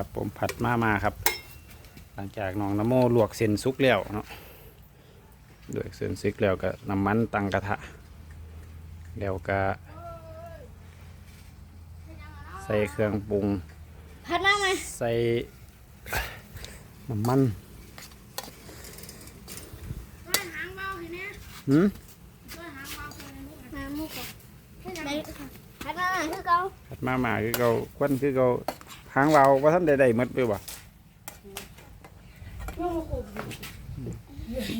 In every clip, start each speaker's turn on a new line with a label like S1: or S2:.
S1: ครับผมผัดมามาครับ หลังจากน้องนโมลวกเส้นซุกแล้วเนาะลวกเส้นซุกแล้วก็น้ำมันตั้งกระทะแล้วก็ใส่เครื่องปรุง
S2: พัดมาไหม
S1: ใส่น้ำมัน
S2: หางเบาเห็นไหม
S1: หืม
S2: หางมุกอะได้พัดมาคือเก่า
S1: ผัดมามาคือเกาควันคือเกา หางเบาว่าท่านใดๆหมดไปบ่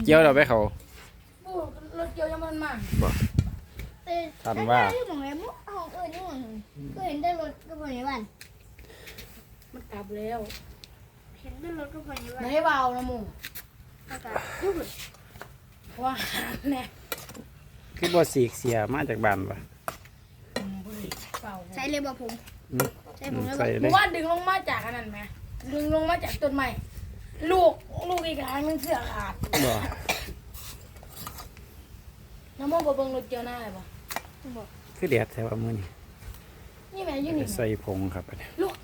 S1: เกี่ยวเราไปเขา
S3: ปูรถเกี่ยวยังมันมา
S1: ทันว่า
S2: ที่ของแม่มุกของเอิญนี่หมดก็เห็นได้รถก็พอในบ้าน
S3: มันกลับแล้ว
S2: เห็นได้รถก็พอในบ้าน
S3: ไหนเบานะหมู
S2: อากาศยุ่ง
S3: ว่าแน่
S1: คือบ่สีกเสียมาจากบ้านปะ
S3: เบา
S2: ใช้เลยบ่ผม
S1: อืม
S2: ใช้ผมแล้ว
S1: ใส่
S2: บ่
S1: เล
S3: มึ
S1: ย
S3: งว่าดึงลงมาจากอันนั้นไหมดึงลงมาจากต้นไม้ลูกลูกอีกครั้งนึงเสือขาด
S1: บ่
S3: น้ำมันบ่เบิ่งรถเกี่ยวหน้าเลยบ่
S1: คือเดียดแต่ว่ามื้อนี้
S3: นี่แม่อยู่นี่
S1: ใส่ผงครับอันนี้
S3: ลูก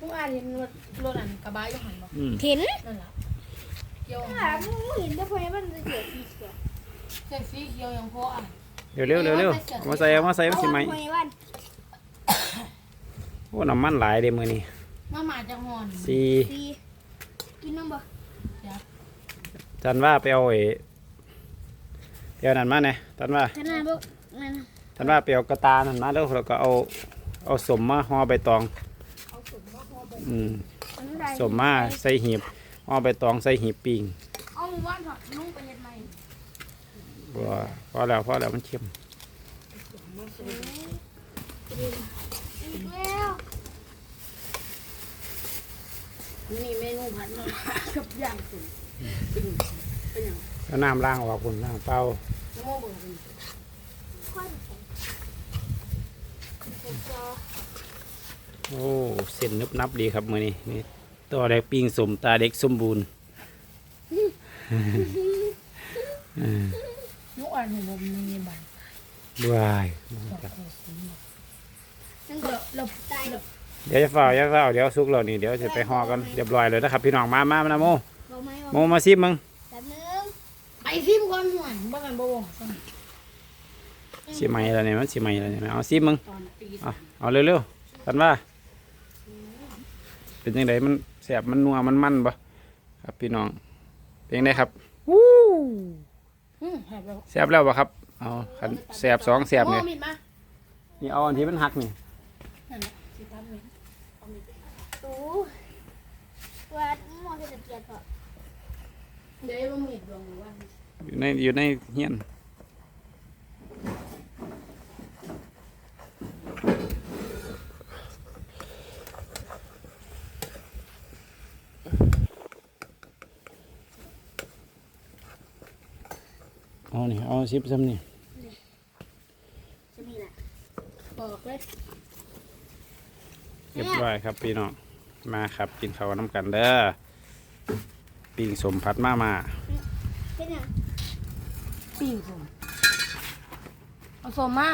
S3: ลูกอาเห็นรถรถอันกระบะอยู่หันบ่
S1: อืม
S2: เห็น
S3: นั่นแหละเกี่ยว
S2: หามุกเห็นได้พอในบ้านจะเกิดสีเขียว
S3: ใส่สีเขียวอย่างพออะ
S1: เร็วเร็วเร็วเร็วเอามาใส่เอามาใส่มันสิไหม
S2: พอในบ้าน
S1: โอ้น้ำมันหลายเด้มื้อนี้
S3: มาหมาจากหอน
S1: สี่
S2: สีกินน้ำบ่
S1: จันว่าไปเอาไอ้ไปเอานั่นมาแหน่จันว่า
S2: ขนาดบ่นั่น
S1: จันว่าไปเอากระตานั่นมาแล้วแล้วก็เอาเอาสมมาห่อใบตองอืม
S2: มันได้
S1: สมมาใส่หีบห่อใบตองใส่หีบปิ้ง
S3: เอาหมู่บ้านถอดลุงไปเฮ็ดใหม่
S1: บ่พอแล้วพอแล้วมันเค็ม
S2: อีกแล้ว
S3: นี่เมนูผัดมากับย่างสุดเป็นหยัง
S1: แล้วน้ำล้างออกคุณล้างเปล่า
S3: น้ำมันเบิ่งเป็น
S2: ค่อยผมจะ
S1: โอ้เส้นนึบนับดีครับมื้อนี้นี่ตัวแรกปิ้งสมตาเด็กสมบูรณ์
S3: ลูกอ่านของผมมีบัน
S1: ว้าย
S2: นั่งก็หลบตาย
S1: เดี๋ยวจะฝ้าวจะฝ้าวเดี๋ยวสุกแล้วนี่เดี๋ยวจะไปห่อกันเรียบร้อยเลยนะครับ พี่น้องมามามานะโม
S2: บอกไหม
S1: โม
S2: บอก
S1: มาซิมมึง
S2: แป๊บนึง
S3: ไปซิมก่อนหน่อยบ้ากันบ่บ่ตอน
S1: สิไหมแล้วเนี่ยมันสิไหมแล้วเนี่ยเอาซิมมึง
S3: ตอนตี
S1: เอาเอาเร็วๆกันว่า เป็นยังไงมันแสบมันนัวมันมันปะครับพี่น้องเป็นยังไงครับวู้
S3: อืมแหบแล้ว
S1: แสบแล้วปะครับเอาขันแสบสองแสบ
S3: โอ้
S1: เนี่ย
S3: มีดมา
S1: นี่เอาอันที่มันหักนี่
S3: นั่นแหละสิตามมีด
S2: ตู้ว่าหมอจะเกลียดก็
S3: เดี๋ยวเอามีดลงว่า
S1: อยู่ในอยู่ในเฮียนเอานี่เอาซิปซ้ำนี่
S2: จะมีแหละ
S3: บอกเลย
S1: เรียบร้อยครับพี่น้องมาครับกินข้าวน้ำกันเด้อปิ้งสมพัดมามา
S2: เป็นยัง
S3: ปิ้งสมเอาสมมา